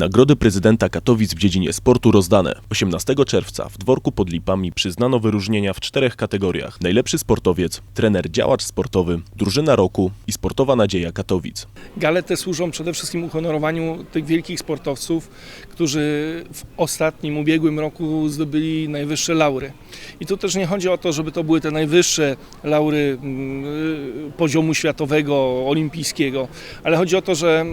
Nagrody prezydenta Katowic w dziedzinie sportu rozdane. 18 czerwca w dworku pod Lipami przyznano wyróżnienia w czterech kategoriach: najlepszy sportowiec, trener działacz sportowy, drużyna roku i sportowa nadzieja Katowic. Gale te służą przede wszystkim uhonorowaniu tych wielkich sportowców, którzy w ostatnim, ubiegłym roku zdobyli najwyższe laury. I tu też nie chodzi o to, żeby to były te najwyższe laury mm, poziomu światowego, olimpijskiego, ale chodzi o to, że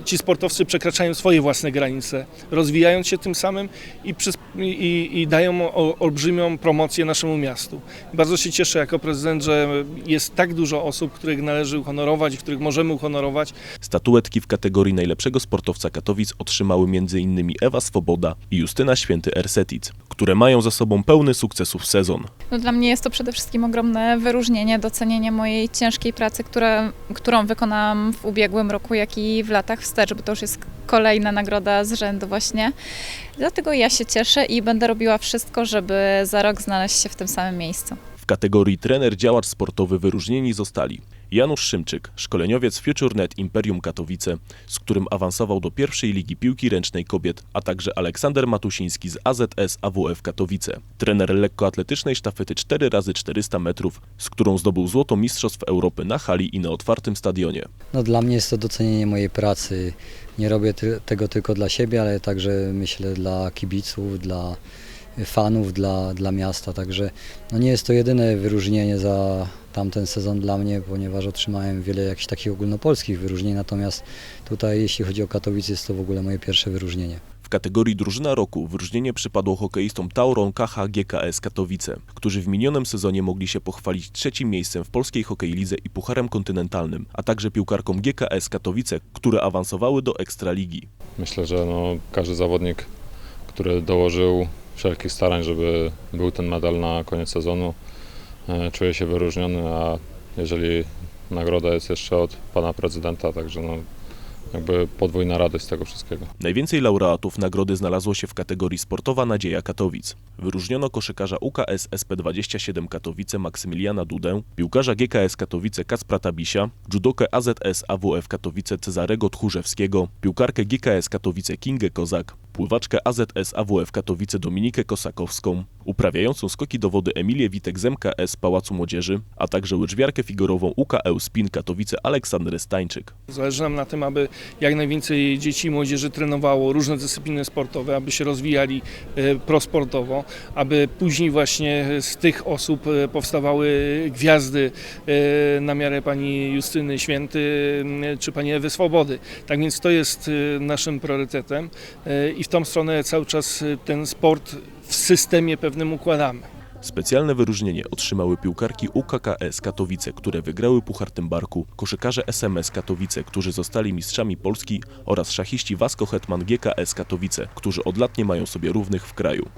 e, ci sportowcy przekraczają swoje własne granice, rozwijając się tym samym i, i, i dają o, olbrzymią promocję naszemu miastu. Bardzo się cieszę jako prezydent, że jest tak dużo osób, których należy uhonorować i których możemy uhonorować. Statuetki w kategorii najlepszego sportowca Katowic otrzymały m.in. Ewa Swoboda i Justyna Święty Ersetic, które mają za sobą pełny sukcesów sezon. No dla mnie jest to przede wszystkim ogromne wyróżnienie, docenienie mojej ciężkiej pracy, które, którą wykonałam w ubiegłym roku, jak i w latach wstecz, bo to już jest kolejna nagroda z rzędu właśnie. Dlatego ja się cieszę i będę robiła wszystko, żeby za rok znaleźć się w tym samym miejscu. W kategorii trener działacz sportowy wyróżnieni zostali Janusz Szymczyk, szkoleniowiec FutureNet Imperium Katowice, z którym awansował do pierwszej ligi piłki ręcznej kobiet, a także Aleksander Matusiński z AZS AWF Katowice, trener lekkoatletycznej sztafety 4x400 metrów, z którą zdobył złoto Mistrzostw Europy na hali i na otwartym stadionie. No dla mnie jest to docenienie mojej pracy. Nie robię tego tylko dla siebie, ale także myślę dla kibiców, dla fanów, dla, dla miasta. Także no nie jest to jedyne wyróżnienie za tamten sezon dla mnie, ponieważ otrzymałem wiele jakichś takich ogólnopolskich wyróżnień, natomiast tutaj jeśli chodzi o Katowice jest to w ogóle moje pierwsze wyróżnienie. W kategorii drużyna roku wyróżnienie przypadło hokeistom Tauron KH GKS Katowice, którzy w minionym sezonie mogli się pochwalić trzecim miejscem w polskiej hokej lidze i pucharem kontynentalnym, a także piłkarkom GKS Katowice, które awansowały do Ekstraligi. Myślę, że no, każdy zawodnik, który dołożył wszelkich starań, żeby był ten medal na koniec sezonu, e, czuje się wyróżniony, a jeżeli nagroda jest jeszcze od pana prezydenta, także no, jakby podwójna radość z tego wszystkiego. Najwięcej laureatów nagrody znalazło się w kategorii Sportowa Nadzieja Katowic. Wyróżniono koszykarza UKS SP27 Katowice Maksymiliana Dudę, piłkarza GKS Katowice Kacpra Tabisia, judokę AZS AWF Katowice Cezarego Tchórzewskiego, piłkarkę GKS Katowice Kingę Kozak, pływaczkę AZS AWF Katowice Dominikę Kosakowską, uprawiającą skoki do wody Emilię Witek z MKS Pałacu Młodzieży, a także łyżwiarkę figurową UKL Spin Katowice Aleksandrę Stańczyk. Zależy nam na tym, aby jak najwięcej dzieci i młodzieży trenowało różne dyscypliny sportowe, aby się rozwijali e, prosportowo, aby później właśnie z tych osób e, powstawały gwiazdy e, na miarę pani Justyny Święty czy pani Ewy Swobody. Tak więc to jest naszym priorytetem i w tą stronę cały czas e, ten sport w systemie pewnym układamy. Specjalne wyróżnienie otrzymały piłkarki UKKS Katowice, które wygrały Puchar Tymbarku, koszykarze SMS Katowice, którzy zostali mistrzami Polski oraz szachiści Wasko Hetman GKS Katowice, którzy od lat nie mają sobie równych w kraju.